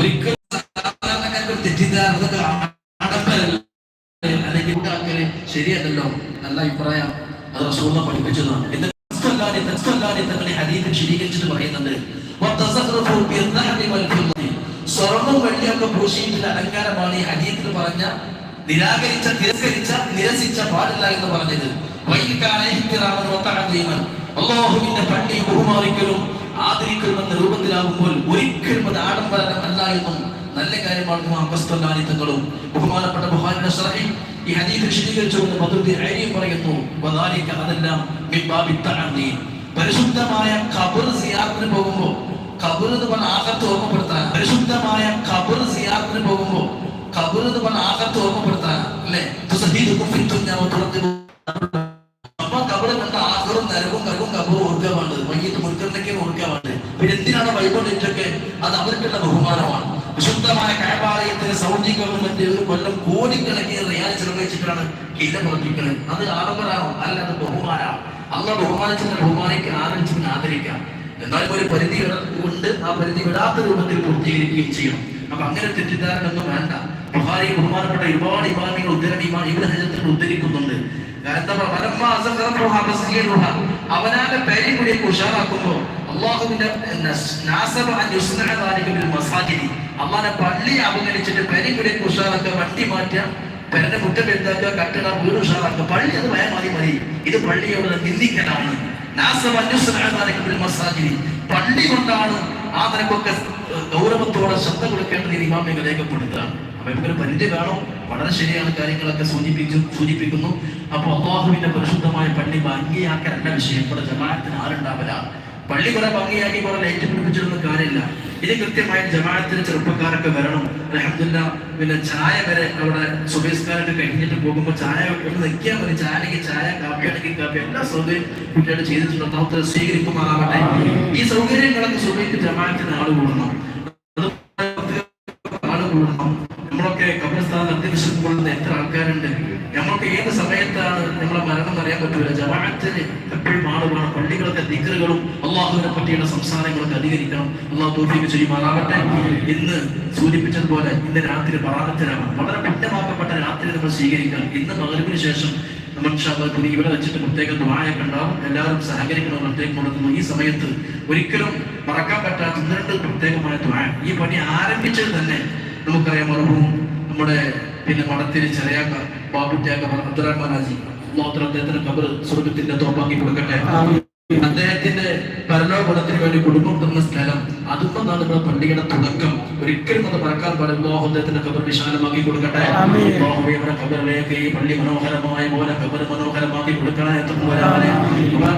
ഒരിക്കലും സാധാരണക്കാർക്ക് തെറ്റിദ്ധാരണ ആഡംബരമല്ല അല്ലെങ്കിൽ ഉണ്ടാക്കൽ ശരിയല്ലല്ലോ നല്ല അഭിപ്രായം അത് റസൂല പഠിപ്പിച്ചതാണ് എന്ന് തസ്കല്ലാനി തസ്കല്ലാനി തങ്ങളെ ഹരീഫിൽ ശരീകരിച്ചിട്ട് പറയുന്നുണ്ട്. സ്വർണവും വെള്ളിയൊക്കെ പൂശിയിട്ടുള്ള അലങ്കാരമാണ് ഈ ഹരീഫിൽ പറഞ്ഞ നിരാകരിച്ച തിരസ്കരിച്ച നിരസിച്ച പാടില്ല എന്ന് പറഞ്ഞത് വതഅദീമൻ. അല്ലാഹുവിന്റെ പള്ളി ബഹുമാനിക്കലും ആദരിക്കലും എന്ന രൂപത്തിലാകുമ്പോൾ ഒരിക്കലും അത് ആഡംബരമല്ല എന്നും നല്ല കാര്യമാണ് അമ്പസ്തല്ലാനി തങ്ങളും. ബഹുമാനപ്പെട്ട ബുഹാരിന്റെ ഷറഹിൽ ഈ ഹദീസ് വിശദീകരിച്ചുകൊണ്ട് മധുരത്തിൽ ഐര്യം പറയുന്നു അതെല്ലാം. പരിശുദ്ധമായ ഖബർ സിയാത്തിന് പോകുമ്പോൾ ഖബർ എന്ന് പറഞ്ഞ ആകത്ത് ഓർമ്മപ്പെടുത്താൻ പരിശുദ്ധമായ ഖബർ സിയാത്തിന് പോകുമ്പോൾ ഖബർ എന്ന് പറഞ്ഞ ആകത്ത് ഓർമ്മപ്പെടുത്താൻ അല്ലേ? തുസഹീദുക്കും ആഹറും നരവും കരവും കബറും ഓർക്കാൻ വേണ്ടത് വൈകിട്ട് മുൻകറിനൊക്കെ ഓർക്കാൻ പിന്നെ എന്തിനാണ് വൈകൊണ്ടിട്ടൊക്കെ അത് അവർക്കുള്ള ബഹുമാനമാണ്. വിശുദ്ധമായ കഴപാലയത്തിന് സൗദി ഗവൺമെന്റ് ഒരു കൊല്ലം കോടിക്കണക്കിന് റിയാൽ ചെലവഴിച്ചിട്ടാണ് കില്ല പ്രവർത്തിക്കുന്നത് അത് ആഡംബരാണോ? അല്ല അത് ബഹുമാനമാണ്. അല്ല ബഹുമാനിച്ചതിനെ ബഹുമാനിക്ക് ആദരിച്ചതിനെ ആദരിക്കാം. എന്നാലും ഒരു പരിധി ഉണ്ട്. ആ പരിധി വിടാത്ത രൂപത്തിൽ പൂർത്തീകരിക്കുകയും ചെയ്യണം. അപ്പൊ അങ്ങനെ തെറ്റിദ്ധാരണ ഒന്നും വേണ്ട. ബുഹാരി ബഹുമാനപ്പെട്ട ഒരുപാട് ഇമാമികൾ ഉദ്ധരണി ഇവരുടെ ഹജർ ഉദ്ധരിക്കുന്നുണ്ട്. കാരണം പേരി കൂടി ഉഷാറാക്കുമ്പോ അള്ളാഹുവിന്റെ മസാജിദി. പള്ളി അവഗണിച്ചിട്ട് പേരി കൂടി ഉഷാറാക്കുക വണ്ടി മാറ്റുക പെരന്റെ മുറ്റം വലുതാക്കുക കട്ടിട വീട് ഉഷാറാക്കുക. പള്ളി അത് ഭയം മതി ഇത് പള്ളിയോട് നിന്ദിക്കലാണ്. പള്ളി കൊണ്ടാണ് ആ നിനക്കൊക്കെ ഗൗരവത്തോടെ ശ്രദ്ധ കൊടുക്കേണ്ടത് ഇമാമികൾ രേഖപ്പെടുത്തുകയാണ് അപ്പൊ ഇവർക്ക് പരിധി വേണം. വളരെ ശരിയാണ് കാര്യങ്ങളൊക്കെ സൂചിപ്പിച്ചു സൂചിപ്പിക്കുന്നു. അപ്പൊ അള്ളാഹുവിന്റെ പരിശുദ്ധമായ പള്ളി ഭംഗിയാക്കലല്ല വിഷയം. ഇവിടെ ജമാഅത്തിന് ആരുണ്ടാവില്ല. പള്ളി കുറെ ഭംഗിയാക്കി കുറെ ലൈറ്റ് പിടിപ്പിച്ചിരുന്ന കാര്യമില്ല. ഇത് കൃത്യമായി ജമാഅത്തിന് ചെറുപ്പക്കാരൊക്കെ വരണം. അലഹമില്ല പിന്നെ ചായ വരെ അവിടെ സുബേസ്കാരൊക്കെ കഴിഞ്ഞിട്ട് പോകുമ്പോൾ ചായ ഒന്ന് നിൽക്കിയാൽ മതി. ചായക്ക് ചായ കാപ്പി ആണെങ്കിൽ കാപ്പി എല്ലാ സൗകര്യം കുട്ടികൾ ചെയ്തിട്ടുണ്ട്. സ്വീകരിക്കുമാറാവട്ടെ. ഈ സൗകര്യങ്ങളൊക്കെ സുബൈക്ക് ജമാഅത്തിന് കൂടണം. ജമാഅത്തിന് എപ്പോഴും ആൾ വേണം പള്ളികളൊക്കെ ദിക്കറുകളും അള്ളാഹുവിനെ പറ്റിയുള്ള സംസാരങ്ങളൊക്കെ അധികരിക്കണം. അള്ളാഹു തോഫിക്ക് ചെയ്യുമാറാകട്ടെ. ഇന്ന് സൂചിപ്പിച്ചതുപോലെ ഇന്ന് രാത്രി പ്രാർത്ഥനാണ് വളരെ വ്യക്തമാക്കപ്പെട്ട രാത്രി നമ്മൾ സ്വീകരിക്കണം. ഇന്ന് മകരവിന് ശേഷം പുതിയ ഇവിടെ വെച്ചിട്ട് പ്രത്യേക ദ്വായൊക്കെ ഉണ്ടാവും. എല്ലാവരും സഹകരിക്കണം പ്രത്യേകം കൊടുക്കുന്നു ഈ സമയത്ത് ഒരിക്കലും മറക്കാൻ പറ്റാത്ത ഇന്നത്തെ പ്രത്യേകമായ ദ്വാ ഈ പണി ആരംഭിച്ചത് തന്നെ നമുക്കറിയാം മറവും നമ്മുടെ പിന്നെ മടത്തിരി ചെറിയാക്ക ബാബുറ്റാക്ക അബ്ദുറഹ്മാൻ ഹാജി അള്ളാഹു അദ്ദേഹത്തിന് കബർ സ്വർഗത്തിന്റെ തോപ്പാക്കി കൊടുക്കട്ടെ. അദ്ദേഹത്തിന്റെ ഭരണഗുണത്തിന് വേണ്ടി കുടുംബം തന്ന സ്ഥലം. അതുകൊണ്ടാണ് നമ്മുടെ പള്ളിയുടെ തുടക്കം. ഒരിക്കലും അത് മറക്കാൻ പാടില്ല. അദ്ദേഹത്തിന്റെ കബർ വിശാലമാക്കി കൊടുക്കട്ടെ. കബറിലേക്ക് ഈ പള്ളി മനോഹരമായ പോലെ കബർ മനോഹരമാക്കി കൊടുക്കണേ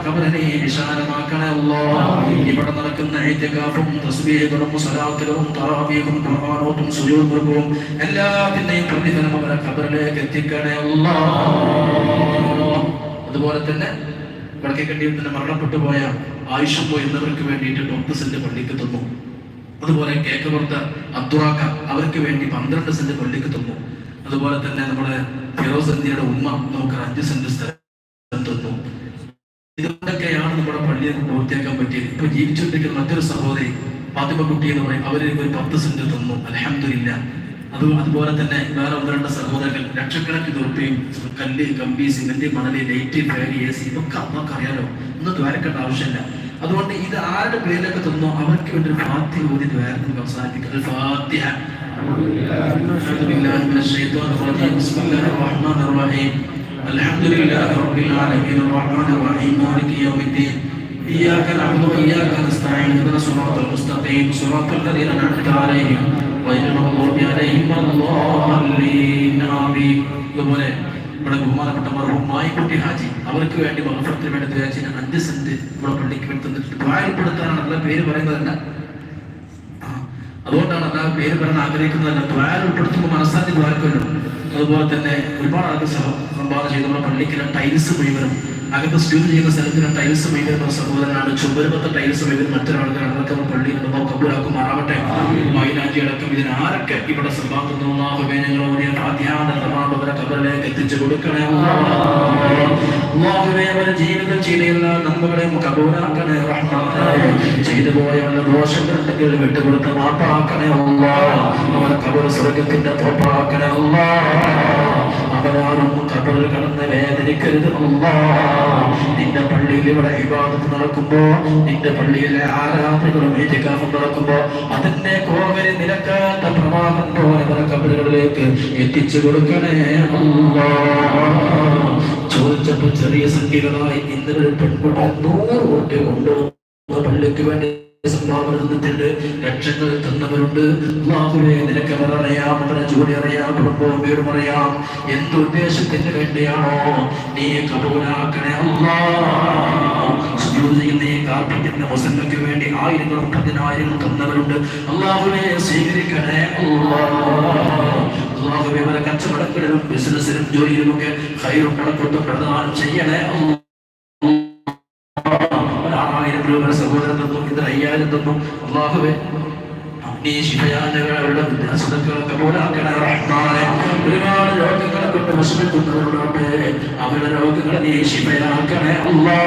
കബറിനെ വിശാലമാക്കണേ അല്ലാ ഇവിടെ നടക്കുന്ന തസ്ബീഹുകളും സലാത്തുകളും ഖുർആനോത്തും എല്ലാത്തിന്റെയും പ്രതിഫലം അവരെ കബറിലേക്ക് എത്തിക്കണേ അല്ലാ അതുപോലെ തന്നെ വടക്കേക്കണ്ടിയിൽ തന്നെ മരണപ്പെട്ടു പോയ ആയുഷമ്പോ എന്നവർക്ക് വേണ്ടിയിട്ട് പത്ത് സെന്റ് പള്ളിക്ക് തന്നു. അതുപോലെ കേക്കവർത്ത അബ്ദുറാക്ക അവർക്ക് വേണ്ടി പന്ത്രണ്ട് സെന്റ് പള്ളിക്ക് തന്നു. അതുപോലെ തന്നെ നമ്മുടെ ഫിറോസ് എന്തിയുടെ ഉമ്മ നമുക്ക് അഞ്ച് സെന്റ് സ്ഥലം തന്നു. ഇതൊക്കെയാണ് നമ്മുടെ പള്ളിയെ പൂർത്തിയാക്കാൻ പറ്റിയത്. ഇപ്പൊ ജീവിച്ചുകൊണ്ടിരിക്കുന്ന മറ്റൊരു സഹോദരി ഫാത്തിമ കുട്ടി എന്ന് പറയും അവർ ഒരു പത്ത് സെന്റ് തന്നു. അലഹമില്ല അത് അതുപോലെ തന്നെ വേറെ ഒന്ന് രണ്ട് സഹോദരങ്ങൾ ലക്ഷക്കണക്കിന് ഉറുപ്പയും കല്ല് കമ്പി സിമെന്റ് മണല് ലൈറ്റ് ഫാൻ എ സി ഇതൊക്കെ അമ്മക്ക് അറിയാലോ ഒന്നും ദ്വാരക്കേണ്ട ആവശ്യമില്ല അതുകൊണ്ട് ഇത് ആരുടെ പേരിലൊക്കെ തന്നോ അവർക്ക് വേണ്ടി ഒരു ഫാത്തിഹ ഓതി ദ്വാരം അവസാനിപ്പിക്കുക ഫാത്തിഹ أعوذ بالله من الشيطان الرجيم بسم الله الرحمن الرحيم الحمد لله رب العالمين الرحمن الرحيم مالك يوم الدين إياك نعبد وإياك نستعين اهدنا الصراط المستقيم صراط الذين أنعمت عليهم വൈദ്യുതി ഇതുപോലെ ഇവിടെ ബഹുമാനപ്പെട്ട മർഹുമായി കുട്ടി ഹാജി അവർക്ക് വേണ്ടി മഹഫത്തിന് വേണ്ടി തയ്യാറാക്കി ഞാൻ അഞ്ച് സെന്റ് ഇവിടെ പള്ളിക്ക് വേണ്ടി തന്നിട്ടുണ്ട്. ദ്വായപ്പെടുത്താനാണ് എല്ലാ പേര് പറയുന്നതല്ല അതുകൊണ്ടാണ് എല്ലാ പേര് പറയാൻ ആഗ്രഹിക്കുന്നതല്ല ദ്വായ ഉൾപ്പെടുത്തുമ്പോൾ മനസ്സാന്തി ദ്വാരക്കുമല്ലോ അതുപോലെ തന്നെ ഒരുപാട് ആൾക്ക് സംഭാവന ചെയ്ത് നമ്മുടെ പള്ളിക്കുള്ള ടൈൽസ് മുഴുവനും അകത്ത് സ്ഥിതി ചെയ്യുന്ന സ്ഥലത്തിന് ടൈൽസ് മെയ്യുന്ന സഹോദരനാണ് ചുമരുമത്തെ ടൈൽസ് മെയ്യുന്ന മറ്റൊരാൾക്ക് അതൊക്കെ പള്ളി നിന്ന് കബൂലാക്കും മാറാവട്ടെ മൈനാജി അടക്കം ഇതിന് ആരൊക്കെ ഇവിടെ സമ്പാദിക്കുന്നു ഓടിയ പ്രാധ്യാനവരെ കബറിലേക്ക് എത്തിച്ചു കൊടുക്കണേ? ജീവിതം മാപ്പാക്കണേ നിന്റെ പള്ളിയിൽ ഇവിടെ ഇബാദത്ത് നടക്കുമ്പോ നിന്റെ പള്ളിയിലെ ആരാധനകളും ഏറ്റിക്കാഫും നടക്കുമ്പോ അതിന്റെ കോവരി നിരക്കാത്ത പ്രവാഹം പോലെ കബറുകളിലേക്ക് എത്തിച്ചു കൊടുക്കണേ ചോദിച്ചപ്പോ ചെറിയ സംഖ്യകളായി ഇന്നലെ പെൺകുട്ടി നൂറ് കോട്ടി കൊണ്ടുപോകുന്ന പള്ളിക്ക് വേണ്ടി സംഭാവന തന്നിട്ടുണ്ട് ലക്ഷങ്ങൾ തന്നവരുണ്ട്. അള്ളാഹുവേ നിനക്ക് അറിയാം? അവരുടെ ജോലി അറിയാം. കുടുംബവും വീടും അറിയാം. വേണ്ടിയാണോ നീ കബൂലാക്കണേ? മുസല്ലക്ക് വേണ്ടി ആയിരങ്ങളും പതിനായിരങ്ങളും തന്നവരുണ്ട്. അള്ളാഹുനെ സ്വീകരിക്കണേ? അല്ലാ അള്ളാഹുവേ അവരെ കച്ചവടങ്ങളിലും ബിസിനസ്സിലും ജോലിയിലുമൊക്കെ ഹൈറും കടക്കൊട്ടും പ്രദാനം ചെയ്യണേ. ഒരാറായിരം രൂപ സഹോദരൻ തന്നു ഇത്ര അയ്യായിരം തന്നു. അള്ളാഹുവേ നീ ശിവയാനകളുടെ വിദ്യാസനങ്ങളൊക്കെ പോലാക്കണേ റഹ്മാനെ. ഒരുപാട് രോഗങ്ങളെ കൊണ്ട് വിഷമിക്കുന്നവരുടെ അവരുടെ രോഗങ്ങളെ നീ ശിവയാക്കണേ അല്ലാ.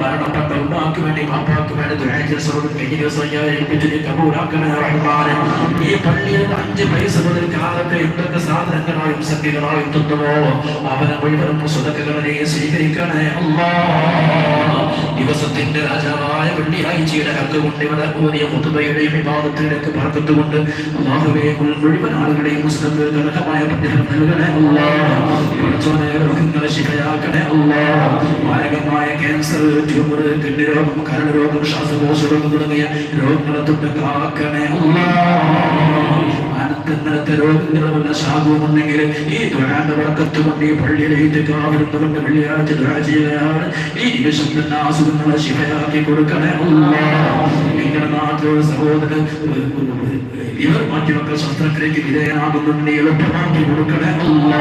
മരണപ്പെട്ട ഉമ്മാക്ക് വേണ്ടി പാപ്പാക്ക് വേണ്ടി ഏൽപ്പിച്ചു നീ കബൂലാക്കണേ റഹ്മാനെ. ഈ പള്ളിയിൽ അഞ്ച് പൈസ മുതൽ കാലത്തെ എന്തൊക്കെ സാധനങ്ങളായും സംഖ്യകളായും തന്നുവോ അവനെ മുഴുവനും സ്വതക്കുകളെ സ്വീകരിക്കണേ അല്ലാ. ദിവസത്തിന്റെ രാജാവായ വെള്ളിയാഴ്ചയുടെ ഹക്ക് കൊണ്ട് മുത്തുബയുടെയും പറക്കത്തുകൊണ്ട് അള്ളാഹുവെ മുഴുവൻ ആളുകളെയും മുസ്ലിം കലഹമായ പ്രതിഫലം നൽകണേ അല്ലാ. പഠിച്ചോനെ രോഗങ്ങളെ ശിവയാക്കണേ അല്ലാ. മാരകമായ ക്യാൻസർ ട്യൂമർ കിഡ്നി രോഗം കരൾ ശ്വാസകോശ രോഗം തുടങ്ങിയ രോഗങ്ങളെ തൊട്ട് കാക്കണേ ഇന്നലത്തെ രോഗങ്ങൾ വല്ല ശാപവുമുണ്ടെങ്കിൽ ഈ ദുരാന്റെ വർക്കത്ത് കൊണ്ട് ഈ പള്ളിയിലേക്ക് കാവരുന്നുകൊണ്ട് വെള്ളിയാഴ്ച ദുരാ ഈ നിമിഷം തന്നെ അസുഖങ്ങളെ ശിവയാക്കി കൊടുക്കണേ. നിങ്ങളുടെ നാട്ടിലുള്ള സഹോദരൻ ഇവർ മാറ്റിവെക്കൽ ശസ്ത്രക്രിയക്ക് വിധേയനാകുന്നുണ്ട് എളുപ്പമാക്കി കൊടുക്കണേ അല്ല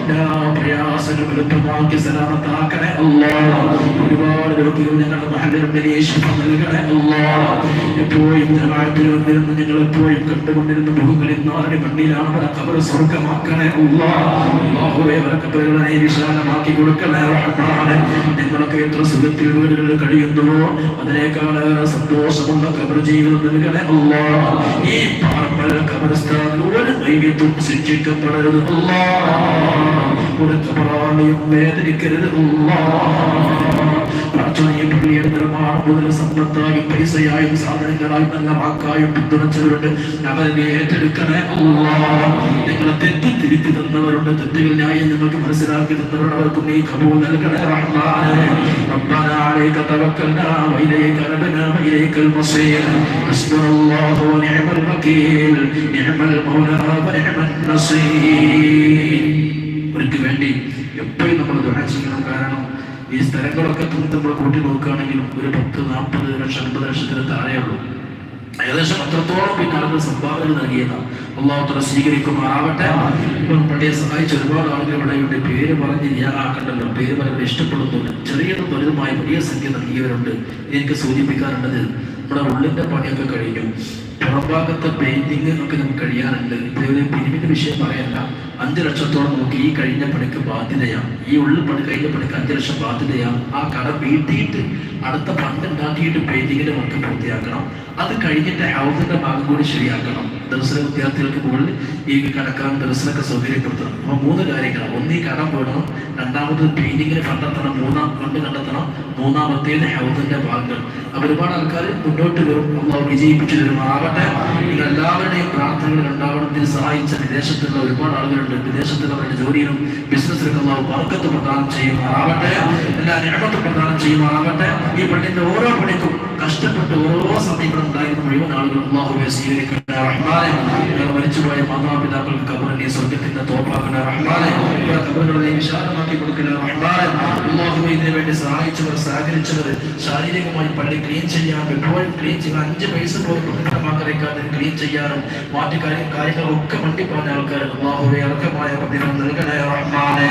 എല്ലാ പ്രയാസങ്ങളും എളുപ്പമാക്കി സലാമത്താക്കണേ അല്ല ഒരുപാട് രോഗികൾ ഞങ്ങളുടെ നീ ശിഫ നൽകണേ അല്ല എപ്പോഴും ജമാഅത്തിൽ വന്നിരുന്നു ഞങ്ങൾ എപ്പോഴും കണ്ടുകൊണ്ടിരുന്ന മുഖങ്ങളിൽ നാല് മണ്ണിലാണ് അവരെ കബർ സ്വർഗമാക്കണേ അല്ലാ. അല്ലാഹുവേ അവരെ കബറുകളെ വിശാലമാക്കി കൊടുക്കണേ. ഞങ്ങളൊക്കെ എത്ര സുഖത്തിൽ വീടുകളിൽ കഴിയുന്നുവോ അതിനേക്കാൾ സന്തോഷമുള്ള കബർ ജീവിതം നൽകണേ അല്ലാ. ഈ കബർസ്ഥാനിൽ വൈവിധ്യം ശിക്ഷിക്കപ്പെടരുത് അല്ലാ. ഒരു കബറാളിയും വേദനിക്കരുത് അല്ലാ. പ്രാർത്ഥനയും പള്ളിയുടെ നിർമ്മാണം മുതൽ സമ്പത്തായും പൈസയായും സാധനങ്ങളായും നല്ല വാക്കായും പിന്തുണച്ചവരുണ്ട് അവരെ ഏറ്റെടുക്കണേ അല്ലാ. നിങ്ങളെ തെറ്റി തിരുത്തി തന്നവരുണ്ട് തെറ്റുകൾ ന്യായം നിങ്ങൾക്ക് മനസ്സിലാക്കി തന്നവരുണ്ട് അവർക്ക് നീ കബൂൽ നൽകണേ റഹ്മാനെ ربنا عليك توكلنا وإليك نبنا وإليك المصير حسبنا الله ونعم الوكيل نعم المولى ونعم النصير അവർക്ക് വേണ്ടി എപ്പോഴും നമ്മൾ ദുആ ചെയ്യണം കാരണം ഈ സ്ഥലങ്ങളൊക്കെ നമ്മൾ കൂട്ടി നോക്കുകയാണെങ്കിലും ഒരു പത്ത് നാൽപ്പത് ലക്ഷം അൻപത് ലക്ഷത്തിന് താഴെയുള്ളൂ. ഏകദേശം അത്രത്തോളം പിന്നെ ആളുകൾ സംഭാവന നൽകിയതാണ് അള്ളാഹുത്തല സ്വീകരിക്കുമാറാവട്ടെ. പള്ളിയെ സഹായിച്ച ഒരുപാട് ആളുകൾ ഇവിടെ ഇവിടെ പേര് പറഞ്ഞ് ഞാൻ ആക്കണ്ടല്ലോ പേര് പറഞ്ഞ് ഇഷ്ടപ്പെടുന്നുണ്ട് ചെറിയതും വലുതുമായ വലിയ സംഖ്യ നൽകിയവരുണ്ട്. എനിക്ക് സൂചിപ്പിക്കാറുണ്ടത് നമ്മുടെ ഉള്ളിന്റെ പണിയൊക്കെ കഴിഞ്ഞു. പുറംഭാഗത്തെ പെയിന്റിങ് ഒക്കെ നമുക്ക് കഴിയാറുണ്ട്. ഇതേപോലെ പിരിമിന്റെ വിഷയം പറയല്ല. അഞ്ച് ലക്ഷത്തോളം നമുക്ക് ഈ കഴിഞ്ഞ പണിക്ക് ബാധ്യതയാണ്. ഈ ഉള്ളിൽ പണി കഴിഞ്ഞ പണിക്ക് അഞ്ച് ലക്ഷം ബാധ്യതയാണ്. ആ കട വീട്ടിയിട്ട് അടുത്ത ഫണ്ട് ഉണ്ടാക്കിയിട്ട് പെയിന്റിങ്ങിന്റെ വർക്ക് പൂർത്തിയാക്കണം. അത് കഴിഞ്ഞിട്ട് ഹൗസിന്റെ ഭാഗം കൂടി ശരിയാക്കണം. ദർശന വിദ്യാർത്ഥികൾക്ക് മുകളിൽ ഈ കടക്കാൻ ദർശനമൊക്കെ സൗകര്യപ്പെടുത്തണം. അപ്പൊ മൂന്ന് കാര്യങ്ങളാണ്. ഒന്ന് ഈ കടം വേണം. രണ്ടാമത് പെയിന്റിങ്ങിന് കണ്ടെത്തണം മൂന്നാം ഫണ്ട് കണ്ടെത്തണം. മൂന്നാമത്തേത് ഹൗസിന്റെ ഭാഗങ്ങൾ. അപ്പൊ ഒരുപാട് ആൾക്കാർ മുന്നോട്ട് വരും. വിജയിപ്പിച്ചു തരും. തരുമാറാകട്ടെ എല്ലാവരുടെയും പ്രാർത്ഥനകൾ ഉണ്ടാവണത്തിന് സഹായിച്ച വിദേശത്തുള്ള ഒരുപാട് ആളുകളുണ്ട്. വിദേശത്തുള്ള അവരുടെ ജോലിയിലും ബിസിനസ്സിലും അള്ളാഹു വർക്കത്ത് പ്രദാനം ചെയ്യുമാറാവട്ടെ എല്ലാ നിയമത്തും പ്രദാനം ചെയ്യുമാറാവട്ടെ ഈ പണ്ടിന്റെ ഓരോ പണിക്കും കഷ്ടപ്പെട്ട് ഓരോ സമയങ്ങളും ഉണ്ടായിരുന്ന മുഴുവൻ ആളുകളും അള്ളാഹുവെ സ്വീകരിക്കട്ടെ റഹ്മാനെ. ഞങ്ങൾ മരിച്ചുപോയ മാതാപിതാക്കൾക്ക് കബറിനെ സ്വർഗത്തിന്റെ തോപ്പാക്കണ റഹ്മാനെ. കബറുകളെ വിശാലമാക്കി കൊടുക്കണ റഹ്മാനെ. അള്ളാഹുവെ ഇതിനു വേണ്ടി സഹായിച്ചവർ സഹകരിച്ചവർ ശാരീരികമായി പള്ളി ക്ലീൻ ചെയ്യാൻ എപ്പോഴും ക്ലീൻ ചെയ്യാൻ അഞ്ച് പൈസ പോലും പ്രതിഫലമാക്കറിയിക്കാതെ ക്ലീൻ ചെയ്യാനും മാറ്റി കാര്യം കാര്യങ്ങളൊക്കെ വണ്ടി പറഞ്ഞ ആൾക്കാർ അള്ളാഹുവെ അർഹമായ പ്രതിഫലം നൽകണേ റഹ്മാനെ.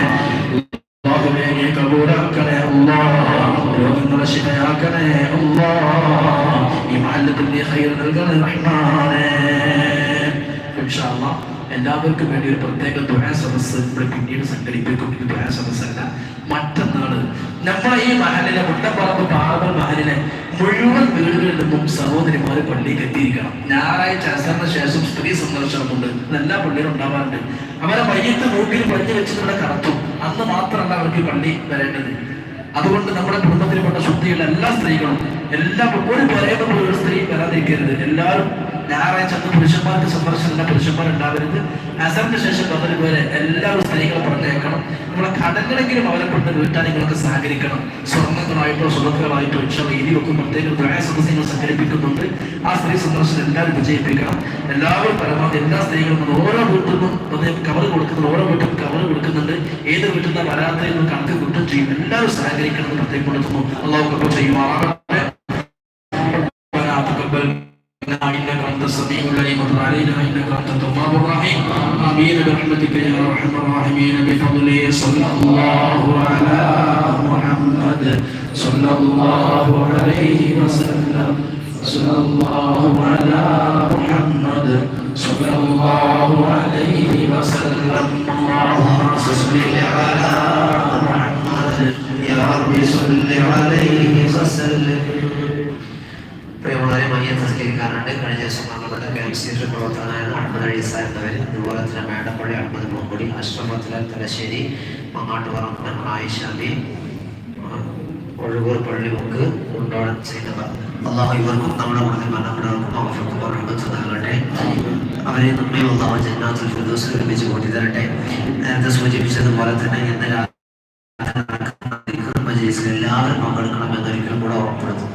അള്ളാഹുവേ കബൂലാക്കണേ അല്ലാ രോഗങ്ങളെ ശിവയാക്കണേ അല്ലാ ഈ ഹൈർ നൽകണേ റഹ്മാനേ. എല്ലാവർക്കും വേണ്ടി ഒരു പ്രത്യേക ദുരാ സദസ് ഇവിടെ പിന്നീട് സംഘടിപ്പിക്കും ഇത് ദുരാ സദസ്സല്ല മറ്റന്നാൾ നമ്മളെ ഈ മഹലിലെ മുട്ടപ്പറമ്പ് പാറമ്പൽ മഹലിലെ മുഴുവൻ വീടുകളിൽ നിന്നും സഹോദരിമാർ പള്ളിയിൽ എത്തിയിരിക്കണം. ഞായറാഴ്ച അസറിന് ശേഷം സ്ത്രീ സന്ദർശനമുണ്ട്. ഇതെല്ലാ പള്ളിയിലും ഉണ്ടാവാറുണ്ട്. അവരെ വൈകിട്ട് മൂക്കിൽ പഞ്ഞു വെച്ചിട്ടുള്ള കടത്തും. അന്ന് മാത്രമല്ല അവർക്ക് പള്ളി വരേണ്ടത്. അതുകൊണ്ട് നമ്മുടെ കുടുംബത്തിൽപ്പെട്ട ശുദ്ധിയുള്ള എല്ലാ സ്ത്രീകളും എല്ലാ ഒരു പറയുമ്പോൾ ഒരു സ്ത്രീ വരാതിരിക്കരുത്. എല്ലാവരും ഞായറാഴ്ച അന്ന് പുരുഷന്മാർക്ക് സന്ദർശനമില്ല പുരുഷന്മാർ ഉണ്ടാവരുത്. അസറിന് ശേഷം ബദൽ വരെ എല്ലാവരും സ്ത്രീകളെ പറഞ്ഞേക്കണം നമ്മളെ കടങ്ങളെങ്കിലും അവരെ കൊണ്ട് വീട്ടാൻ നിങ്ങൾക്ക് സഹകരിക്കണം. സ്വർണങ്ങളായിട്ടോ സ്വർണങ്ങളായിട്ടോ ഇഷ്ടം വെക്കും. പ്രത്യേക ദ്വയ സദസ്യങ്ങൾ സംഘടിപ്പിക്കുന്നുണ്ട്. ആ സ്ത്രീ സന്ദർശനം എല്ലാവരും വിജയിപ്പിക്കണം. എല്ലാവരും പരമാവധി എല്ലാ സ്ത്രീകളും ഓരോ വീട്ടിൽ നിന്നും കവർ കൊടുക്കുന്നുണ്ട്. ഓരോ വീട്ടിൽ കവർ കൊടുക്കുന്നുണ്ട്. ഏത് വീട്ടിൽ നിന്ന് വരാത്തതെന്ന് കണക്ക് കിട്ടും ചെയ്യും. എല്ലാവരും സഹകരിക്കണം എന്ന് പ്രത്യേകം കൊടുക്കുന്നു അള്ളാഹു ചെയ്യുമാറാകട്ടെ. إنك أنت السميع العليم وتب علينا إنك أنت التواب الرحيم. آمين برحمتك يا أرحم الراحمين بفضله صلى الله على محمد صلى الله عليه وسلم. صلى الله على محمد صلى الله عليه وسلم. തസ്കരിക്കാറുണ്ട് കഴിഞ്ഞ ദിവസം നമ്മളുടെ കെ എം സി പ്രവർത്തകനായ അഹമ്മദ് അഴീസ എന്നിവർ അതുപോലെ തന്നെ മേടപ്പള്ളി അഹമ്മദ് പൂങ്കുടി അഷ്റഫത്തിലെ തലശ്ശേരി മങ്ങാട്ടുപറമ്പ് ആയിഷ ബി ഒഴുകൂർ പള്ളിമുക്ക് ഉണ്ടോളം ചെയ്യുന്നവർ അള്ളാഹു ഇവർക്കും നമ്മുടെ കൂടുതൽ മരണപ്പെട്ടവർക്കും നൽകട്ടെ അവരെ നമ്മെ അള്ളാഹു ജന്നാത്തുൽ ഫിർദൗസിൽ ഒരുമിച്ച് കൂട്ടി തരട്ടെ നേരത്തെ സൂചിപ്പിച്ചതുപോലെ തന്നെ ഇന്ന് രാത്രി എല്ലാവരും പങ്കെടുക്കണമെന്ന് ഒരിക്കലും കൂടെ ഓർമ്മപ്പെടുത്തുന്നു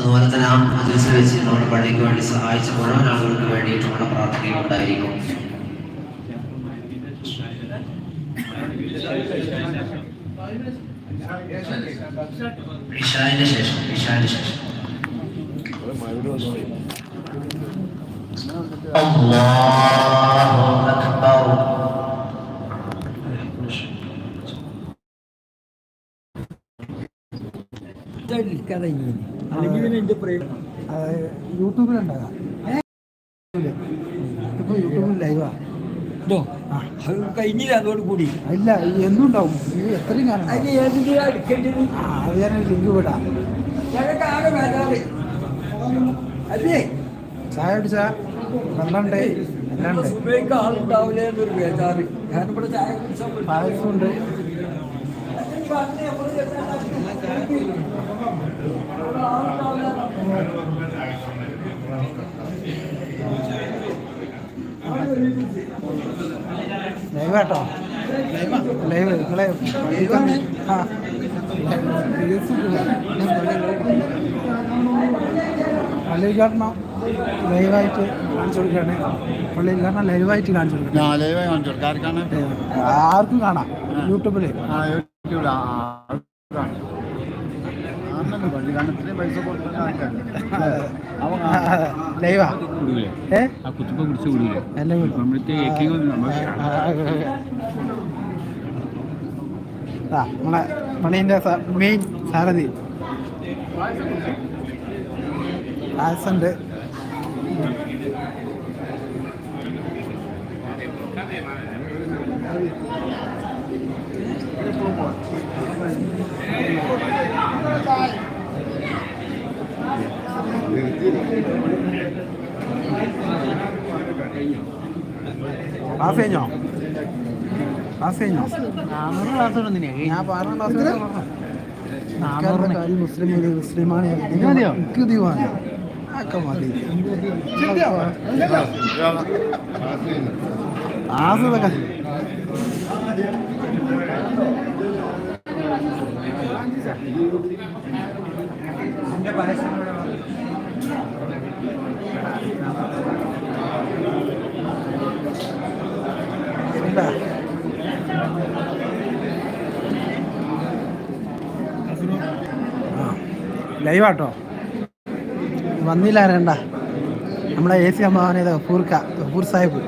അതുപോലെ തന്നെ ആ മദ്രസ വെച്ച് നമ്മുടെ പള്ളിക്ക് വേണ്ടി സഹായിച്ച മുഴുവൻ ആളുകൾക്ക് വേണ്ടിയിട്ടുള്ള പ്രാർത്ഥനയും ഉണ്ടായിരിക്കും. ശേഷം ശേഷം. യൂട്യൂബിലുണ്ടാകാം. ഇപ്പൊ യൂട്യൂബിൽ ലൈവാ. കഴിഞ്ഞില്ല അതോട് കൂടി. ഇല്ല ഇത് എത്രയും കാണാം അത് ഞാൻ ലിങ്ക് വിടാം. അല്ലേ? ചായ അടിച്ചാ വെള്ളമുണ്ട്. എല്ലാം ലൈവ് കേട്ടോ? ലൈവ് നിങ്ങളെ ആ. ലൈവായിട്ട് കാണിച്ചു കൊടുക്കുകയാണ്. പള്ളിക്കാരണം ലൈവായിട്ട് കാണിച്ചു കൊടുക്കണം ആർക്കും കാണാം. യൂട്യൂബിൽ യൂട്യൂബിൽ ആ ആ, കാണും. ആണെന്ന് പള്ളി കാരണം ഇത്രയും പൈസ കൊടുക്കുന്ന ആൾക്കാര് അവൻ ലൈവാ? ഏ? ആ കുത്തുമ്പ പിടിച്ച് വിടൂലേ നമ്മളെ പണീന്റെ മെയിൻ സാരഥി. പായസമുണ്ട് ക്ലാസ് കഴിഞ്ഞോ ക്ലാസ് കഴിഞ്ഞോ ഞാൻ പറഞ്ഞ ക്ലാസ് കാര്യം മുസ്ലിം മുസ്ലിമാണ്. ഒക്കെ മതി. ക്ലാസ് എന്താ ലൈവാട്ടോ. വന്നില്ല രണ്ട നമ്മളെ എ സി അമ്മാവനെ ഫൂർക്ക ഫൂർ സാഹിബ്.